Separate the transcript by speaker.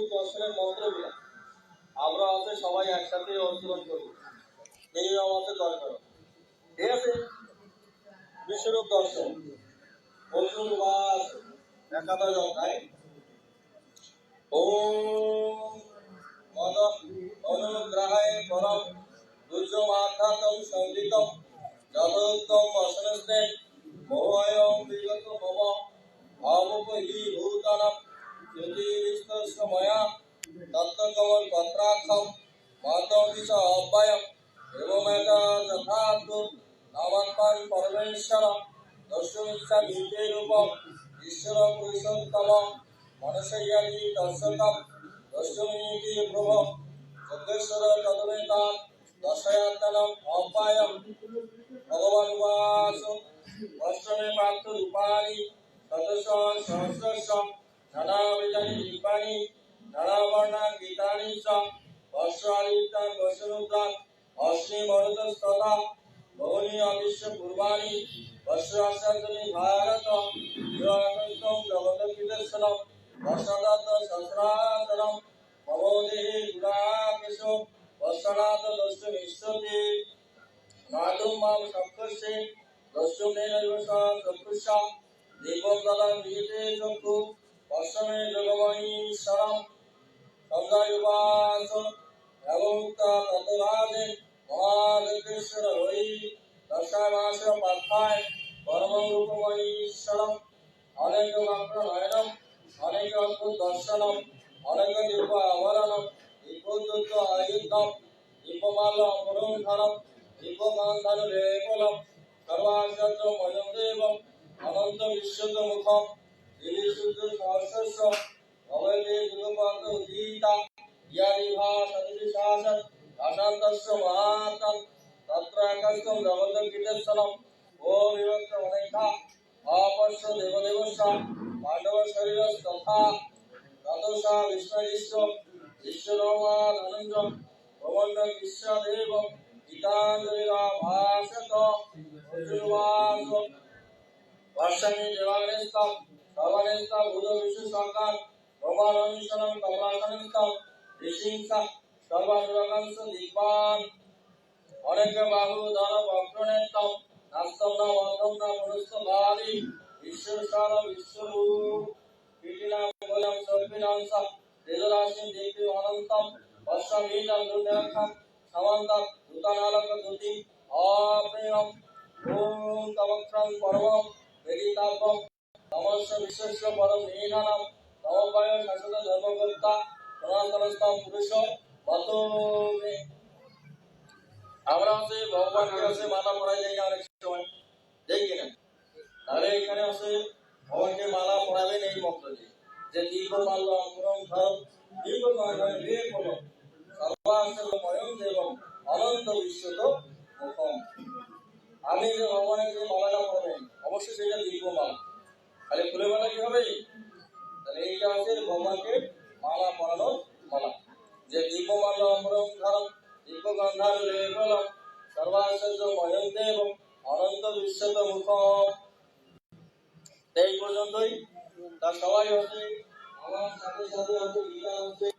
Speaker 1: নতুন সংস্কারের মন্ত্র বিনা আমরা আছে সবাই একসাথে অনুসরণ করি। এই আমাদের দরকার ঠিক আছে? বিশ্বরূপ দর্শন। অর্জুন বাস একাদশ অধ্যায়। ওম মদ অনুগ্রহায় পরম দুর্যমাধ্যাতম সঙ্গীতম যথোত্তম অসনস্তে মোহয়ম বিগত মম। ভাবুক হি ভূতানাম। মাধবী চ অব্যয়ম এবমেত যথার্থ নামাত্মান পরমেশ্বর দর্শমিচ্ছা বিদ্যে রূপম ঈশ্বর পুরুষোত্তম মনসয়ানি দর্শকম দর্শমিতি প্রভ যজ্ঞেশ্বর তদবেতাম দশয়াতনম অব্যয়ম ভগবান উবাস অষ্টমে প্রাপ্ত রূপাণি শতশ সহস্রশ নানাবিধানি বহনি অবিশ্ব পূর্বাণি বর্ষাশান্তনি ভারত বিরাগন্তম জগদবিদর্শনম বর্ষদাত সহস্রাতরম মমোদেহি গুণাকেশ বর্ষনাথ দস্য বিশ্বতি নাদুম মাম সপ্তর্ষে দস্যমেন যশান চক্ষুষা দীপম দলাম মহাযজ্ঞেশ্বর আయుধম দীপমাল অপরোধনম দীপকান্ধান লেপলম সর্বাশ্চর্য ময়ম দেবম অনন্ত বিশ্বত মুখম দিবিশুদ্ধ সহস্রস্য ভবতে দুর্গপান্ত উদীতা ইয়ারিভা সদৃশাস আশান্তস্য মহাত্ম একস্তম জগত কীর্তনম ও বিভক্ত অনেকা অপশ্য দেবদেবস্য পাণ্ডব শরীর তথা তদসা বিষ্ণুরিষ্ট ঈশ্বরমা ধনঞ্জ ভবন্ত বিশ্বদেব। গীতাঞ্জলিরা ভাষত অর্জুনবাস। ভাষ্যামি দেবানেস্তম সর্বানেস্তম ভূত বিষ্ণু সরকার ব্রহ্মানন্দম কমলাসনস্তম ঋষিংসা। সর্বানুরাগাংশ দিব্যান। অনেক বাহু ধন বক্রনেত্তম নাস্তম না বন্ধম না মনুষ্য বালি ঈশ্বর সার বিশ্বরূপ কীর্তিনাম বলম সর্বিনাংশ তেজরাশিম দেবী অনন্তম। বর্ষমীতম দুর্নিরক্ষম সমন্তম দূতানালক দুতি অপ্রেয়ম। ওম তমক্রম পরমম বেদিতাপম তমস্য বিশ্বস্য পরম নিধানম তমবায় শাশ্বত ধর্মকর্তা সনাতনস্তম পুরুষ। মতো মে। আমরা হচ্ছে ভগবানকে হচ্ছে মালা পড়াই যাই অনেক সময় দেখি না তাহলে এখানে হচ্ছে ভগবানকে মালা পড়াবেন এই মন্ত্র দিয়ে। যে দীর্ঘ মাল্য অঙ্কুরম ধরম দীর্ঘ রে কোনো ময়ম দেবম, অনন্ত বিশ্বত মুখম। আমি যে ভগবানের যে মালাটা পড়বেন অবশ্যই সেটা দীর্ঘ মালা। তাহলে খুলে মালা কি হবে তাহলে এইটা হচ্ছে ভগবানকে মালা পরানোর মালা। যে দীর্ঘ মাল্য অঙ্কুরম ধরম দীর্ঘ গন্ধার লেখলম সর্বাশ্চর্য ময়ম দেবম অনন্ত বিশ্বত মুখম এই পর্যন্তই। তা সবাই হচ্ছে আমার সাথে সাথে হচ্ছে গীতা হচ্ছে